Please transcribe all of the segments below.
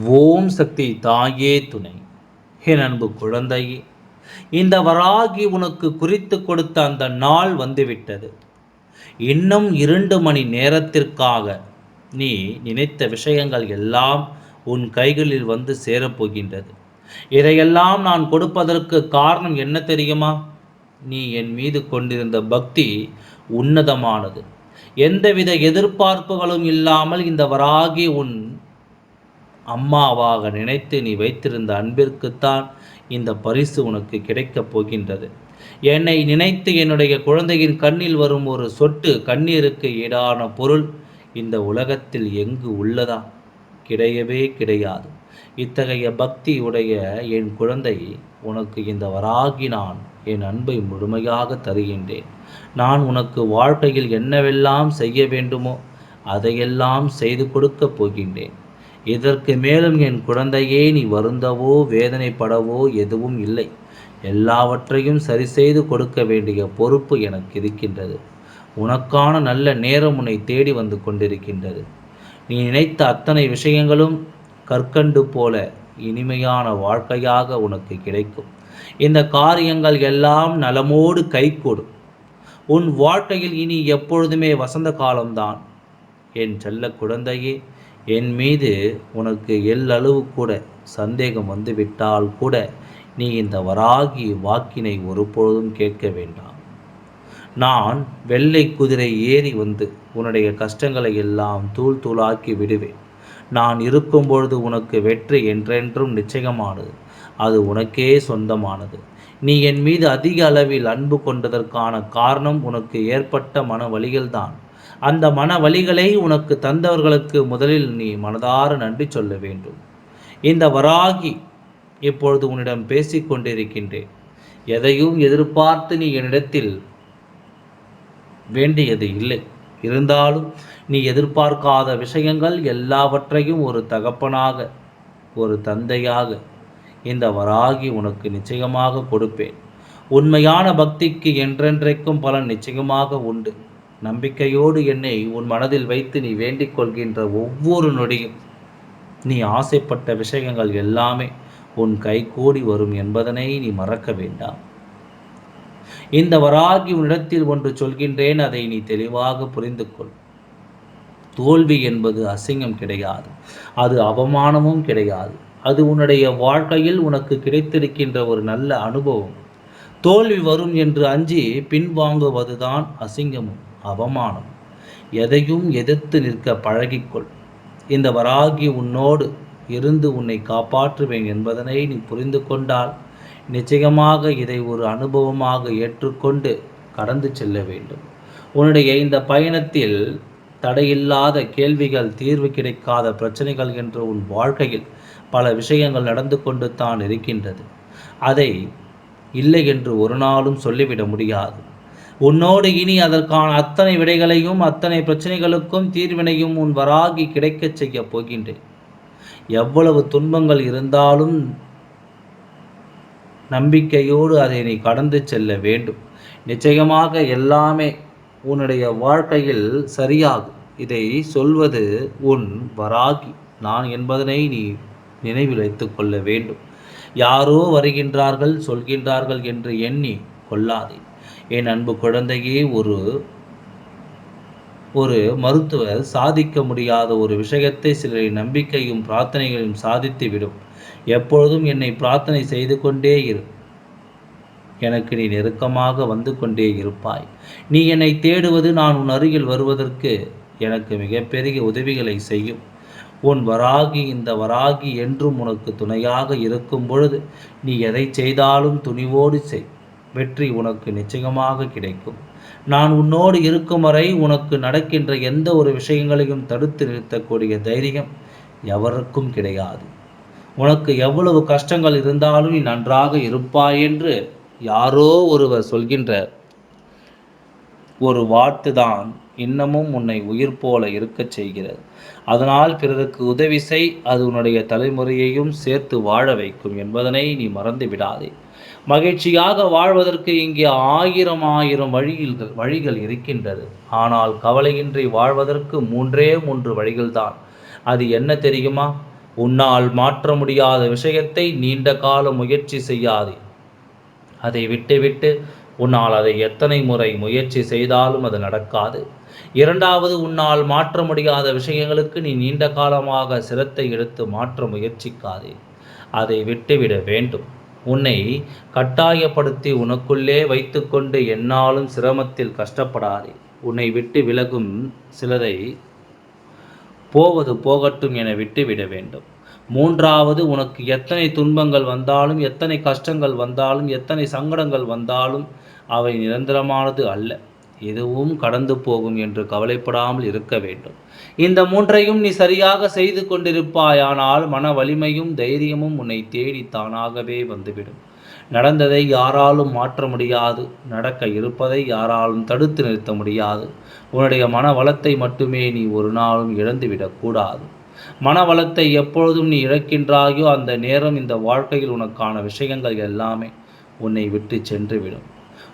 ஓம் சக்தி தாயே துணை. என் அன்பு குழந்தையே இந்த வராகி உனக்கு குறித்து கொடுத்த அந்த நாள் வந்துவிட்டது. இன்னும் இரண்டு மணி நேரத்திற்காக நீ நினைத்த விஷயங்கள் எல்லாம் உன் கைகளில் வந்து சேரப்போகின்றது. இதையெல்லாம் நான் கொடுப்பதற்கு காரணம் என்ன தெரியுமா? நீ என் மீது கொண்டிருந்த பக்தி உன்னதமானது. எந்தவித எதிர்பார்ப்புகளும் இல்லாமல் இந்த வராகி உன் அம்மாவாக நினைத்து நீ வைத்திருந்த அன்பிற்குத்தான் இந்த பரிசு உனக்கு கிடைக்கப் போகின்றது. என்னை நினைத்து என்னுடைய குழந்தையின் கண்ணில் வரும் ஒரு சொட்டு கண்ணீருக்கு ஈடான பொருள் இந்த உலகத்தில் எங்கு உள்ளதா? கிடையவே கிடையாது. இத்தகைய பக்தி உடைய என் குழந்தை உனக்கு இந்த வராகி நான் என் அன்பை முழுமையாக தருகின்றேன். நான் உனக்கு வாழ்க்கையில் என்னவெல்லாம் செய்ய வேண்டுமோ அதையெல்லாம் செய்து கொடுக்கப் போகின்றேன். இதற்கு மேலும் என் குழந்தையே நீ வருந்தவோ வேதனைப்படவோ எதுவும் இல்லை. எல்லாவற்றையும் சரி செய்து கொடுக்க வேண்டிய பொறுப்பு எனக்கு இருக்கின்றது. உனக்கான நல்ல நேரம் உன்னை தேடி வந்து கொண்டிருக்கின்றது. நீ நினைத்த அத்தனை விஷயங்களும் கற்கண்டு போல இனிமையான வாழ்க்கையாக உனக்கு கிடைக்கும். இந்த காரியங்கள் எல்லாம் நலமோடு கைகூடும் உன் வாழ்க்கையில் இனி எப்பொழுதுமே வசந்த காலம்தான். என் செல்ல குழந்தையே என் மீது உனக்கு எல்லளவு கூட சந்தேகம் வந்துவிட்டால் கூட நீ இந்த வராகி வாக்கினை ஒருபொழுதும் கேட்க வேண்டாம். நான் வெள்ளை குதிரை ஏறி வந்து உன்னுடைய கஷ்டங்களை எல்லாம் தூள் தூளாக்கி விடுவேன். நான் இருக்கும் பொழுது உனக்கு வெற்றி என்றென்றும் நிச்சயமானது. அது உனக்கே சொந்தமானது. நீ என் மீது அதிக அளவில் அன்பு கொண்டதற்கான காரணம் உனக்கு ஏற்பட்ட மன வழிகள்தான் அந்த மன வழிகளை உனக்கு தந்தவர்களுக்கு முதலில் நீ மனதார நன்றி சொல்ல வேண்டும். இந்த வராகி இப்பொழுது உன்னிடம் பேசிக் கொண்டிருக்கின்றேன். எதையும் எதிர்பார்த்து நீ என்னிடத்தில் வேண்டியது இல்லை. இருந்தாலும் நீ எதிர்பார்க்காத விஷயங்கள் எல்லாவற்றையும் ஒரு தகப்பனாக ஒரு தந்தையாக இந்த வராகி உனக்கு நிச்சயமாக கொடுப்பேன். உண்மையான பக்திக்கு என்றென்றைக்கும் பலன் நிச்சயமாக உண்டு. நம்பிக்கையோடு என்னை உன் மனதில் வைத்து நீ வேண்டிக் கொள்கின்ற ஒவ்வொரு நொடியும் நீ ஆசைப்பட்ட விஷயங்கள் எல்லாமே உன் கை கூடி வரும் என்பதனை நீ மறக்க வேண்டாம். இந்த வராகி உன்னிடத்தில் ஒன்று சொல்கின்றேன் அதை நீ தெளிவாக புரிந்து கொள் தோல்வி என்பது அசிங்கம் கிடையாது அது அவமானமும் கிடையாது. அது உன்னுடைய வாழ்க்கையில் உனக்கு கிடைத்திருக்கின்ற ஒரு நல்ல அனுபவம். தோல்வி வரும் என்று அஞ்சி பின்வாங்குவதுதான் அசிங்கமும். அவமானம். எதையும் எதிர்த்து நிற்க பழகிக்கொள். இந்த வராகி உன்னோடு இருந்து உன்னை காப்பாற்றுவேன் என்பதனை நீ புரிந்து கொண்டால் நிச்சயமாக இதை ஒரு அனுபவமாக ஏற்றுக்கொண்டு கடந்து செல்ல வேண்டும். உன்னுடைய இந்த பயணத்தில் தடையில்லாத கேள்விகள் தீர்வு கிடைக்காத பிரச்சனைகள் என்று உன் வாழ்க்கையில் பல விஷயங்கள் நடந்து கொண்டு தான் இருக்கின்றது. அதை இல்லை என்று ஒரு நாளும் சொல்லிவிட முடியாது. உன்னோடு இனி அதற்கான அத்தனை விடைகளையும் அத்தனை பிரச்சனைகளுக்கும் தீர்வினையும் உன் வராகி கிடைக்கச் செய்ய போகின்றேன். எவ்வளவு துன்பங்கள் இருந்தாலும் நம்பிக்கையோடு அதை நீ கடந்து செல்ல வேண்டும். நிச்சயமாக எல்லாமே உன்னுடைய வாழ்க்கையில் சரியாகும் இதை சொல்வது உன் வராகி. நான் என்பதனை நீ நினைவில் வைத்துக் கொள்ள வேண்டும். யாரோ வருகின்றார்கள் சொல்கின்றார்கள் என்று எண்ணி கொள்ளாதே. என் அன்பு குழந்தையே ஒரு ஒரு மருத்துவர் சாதிக்க முடியாத ஒரு விஷயத்தை சிலரின் நம்பிக்கையும் பிரார்த்தனைகளையும் சாதித்து விடும். எப்பொழுதும் என்னை பிரார்த்தனை செய்து கொண்டே இரு. எனக்கு நீ நெருக்கமாக வந்து கொண்டே இருப்பாய். நீ என்னை தேடுவது நான் உன் அருகில் வருவதற்கு எனக்கு மிகப்பெரிய உதவிகளை செய்யும். உன் வராகி இந்த வராகி என்றும் உனக்கு துணையாக இருக்கும் பொழுது நீ எதை செய்தாலும் துணிவோடு செய். வெற்றி உனக்கு நிச்சயமாக கிடைக்கும். நான் உன்னோடு இருக்கும் வரை உனக்கு நடக்கின்ற எந்த ஒரு விஷயங்களையும் தடுத்து நிறுத்தக்கூடிய தைரியம் எவருக்கும் கிடையாது. உனக்கு எவ்வளவு கஷ்டங்கள் இருந்தாலும் நீ நன்றாக இருப்பாய் என்று யாரோ ஒருவர் சொல்கின்ற ஒரு வார்த்து தான் இன்னமும் உன்னை உயிர் போல இருக்கச் செய்கிறது. அதனால் பிறருக்கு உதவி செய் அது உன்னுடைய தலைமுறையையும் சேர்த்து வாழ வைக்கும் என்பதனை நீ மறந்து விடாதே மகிழ்ச்சியாக வாழ்வதற்கு இங்கே ஆயிரம் ஆயிரம் வழியில் வழிகள் இருக்கின்றது. ஆனால் கவலையின்றி வாழ்வதற்கு மூன்றே மூன்று வழிகள்தான். அது என்ன தெரியுமா? உன்னால் மாற்ற முடியாத விஷயத்தை நீண்ட கால முயற்சி செய்யாதே. அதை விட்டுவிட்டு உன்னால் அதை எத்தனை முறை முயற்சி செய்தாலும் அது நடக்காது. இரண்டாவது உன்னால் மாற்ற முடியாத விஷயங்களுக்கு நீ நீண்ட காலமாக சிரத்தை எடுத்து மாற்ற முயற்சிக்காதே. அதை விட்டுவிட வேண்டும். உன்னை கட்டாயப்படுத்தி உனக்குள்ளே வைத்துக்கொண்டு என்னாலும் சிரமத்தில் கஷ்டப்படாதே. உன்னை விட்டு விலகும் சிலரை போவது போகட்டும் என விட்டு விட வேண்டும். மூன்றாவது உனக்கு எத்தனை துன்பங்கள் வந்தாலும் எத்தனை கஷ்டங்கள் வந்தாலும் எத்தனை சங்கடங்கள் வந்தாலும் அவை நிரந்தரமானது அல்ல. எதுவும் கடந்து போகும் என்று கவலைப்படாமல் இருக்க வேண்டும். இந்த மூன்றையும் நீ சரியாக செய்து கொண்டிருப்பாயானால் மன வலிமையும் தைரியமும் உன்னை தேடி தானாகவே வந்துவிடும். நடந்ததை யாராலும் மாற்ற முடியாது. நடக்க இருப்பதை யாராலும் தடுத்து நிறுத்த முடியாது. உன்னுடைய மன வளத்தை மட்டுமே நீ ஒரு நாளும் இழந்துவிடக்கூடாது மன வளத்தை எப்பொழுதும் நீ இழக்கின்றாயோ அந்த நேரம் இந்த வாழ்க்கையில் உனக்கான விஷயங்கள் எல்லாமே உன்னை விட்டு சென்றுவிடும்.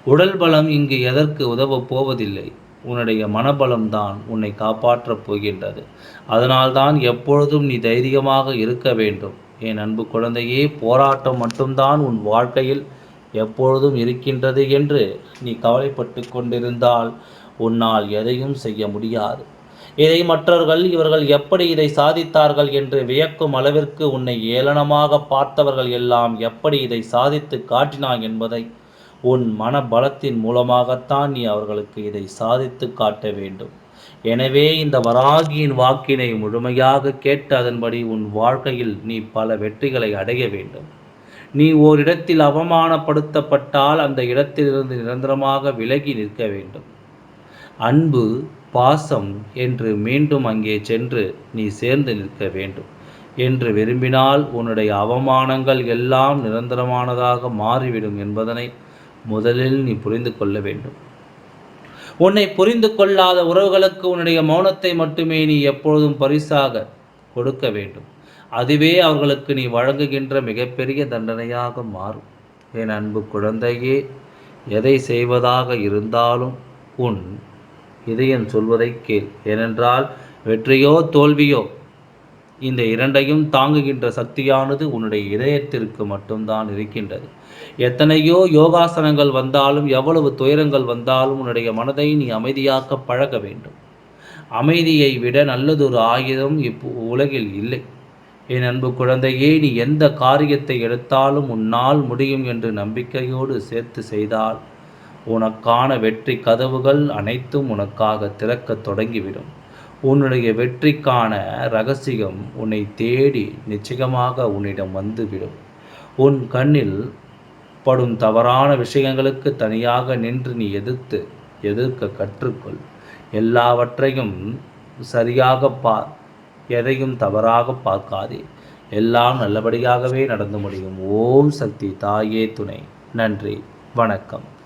உடல் பலம் இங்கு எதற்கு உதவப் போவதில்லை. உன்னுடைய மனபலம்தான் உன்னை காப்பாற்றப் போகின்றது. அதனால்தான் எப்பொழுதும் நீ தைரியமாக இருக்க வேண்டும். என் அன்பு குழந்தையே போராட்டம் மட்டும்தான் உன் வாழ்க்கையில் எப்பொழுதும் இருக்கின்றது என்று நீ கவலைப்பட்டு கொண்டிருந்தால் உன்னால் எதையும் செய்ய முடியாது. இதை மற்றவர்கள் இவர்கள் எப்படி இதை சாதித்தார்கள் என்று வியக்கும் அளவிற்கு உன்னை ஏளனமாக பார்த்தவர்கள் எல்லாம் எப்படி இதை சாதித்து காட்டினாய் என்பதை உன் மன பலத்தின் மூலமாகத்தான் நீ அவர்களுக்கு இதை சாதித்து காட்ட வேண்டும். எனவே இந்த வராகியின் வாக்கினை முழுமையாக கேட்டு அதன்படி உன் வாழ்க்கையில் நீ பல வெற்றிகளை அடைய வேண்டும். நீ ஓரிடத்தில் அவமானப்படுத்தப்பட்டால் அந்த இடத்திலிருந்து நிரந்தரமாக விலகி நிற்க வேண்டும். அன்பு பாசம் என்று மீண்டும் அங்கே சென்று நீ சேர்ந்து நிற்க வேண்டும் என்று விரும்பினால் உன்னுடைய அவமானங்கள் எல்லாம் நிரந்தரமானதாக மாறிவிடும் என்பதனை முதலில் நீ புரிந்து கொள்ள வேண்டும். உன்னை புரிந்து கொள்ளாத உறவுகளுக்கு உன்னுடைய மௌனத்தை மட்டுமே நீ எப்பொழுதும் பரிசாக கொடுக்க வேண்டும். அதுவே அவர்களுக்கு நீ வழங்குகின்ற மிகப்பெரிய தண்டனையாக மாறும். என் அன்பு குழந்தையே எதை செய்வதாக இருந்தாலும் உன் இதயம் சொல்வதை கேள். ஏனென்றால் வெற்றியோ தோல்வியோ இந்த இரண்டையும் தாங்குகின்ற சக்தியானது உன்னுடைய இதயத்திற்கு மட்டும்தான் இருக்கின்றது. எத்தனையோ யோகாசனங்கள் வந்தாலும் எவ்வளவு துயரங்கள் வந்தாலும் உன்னுடைய மனதை நீ அமைதியாக்க பழக வேண்டும். அமைதியை விட நல்லதொரு ஆயுதம் இப்போ உலகில் இல்லை. என் அன்பு குழந்தையே நீ எந்த காரியத்தை எடுத்தாலும் உன்னால் முடியும் என்று நம்பிக்கையோடு சேர்த்து செய்தால் உனக்கான வெற்றி கதவுகள் அனைத்தும் உனக்காக திறக்க தொடங்கிவிடும். உன்னுடைய வெற்றிக்கான ரகசியம் உன்னை தேடி நிச்சயமாக உன்னிடம் வந்துவிடும். உன் கண்ணில் படும் தவறான விஷயங்களுக்கு தனியாக நின்று நீ எதிர்த்து எதிர்க்க கற்றுக்கொள். எல்லாவற்றையும் சரியாக பார் எதையும் தவறாக பார்க்காதே. எல்லாம் நல்லபடியாகவே நடந்து முடியும். ஓம் சக்தி தாயே துணை. நன்றி. வணக்கம்.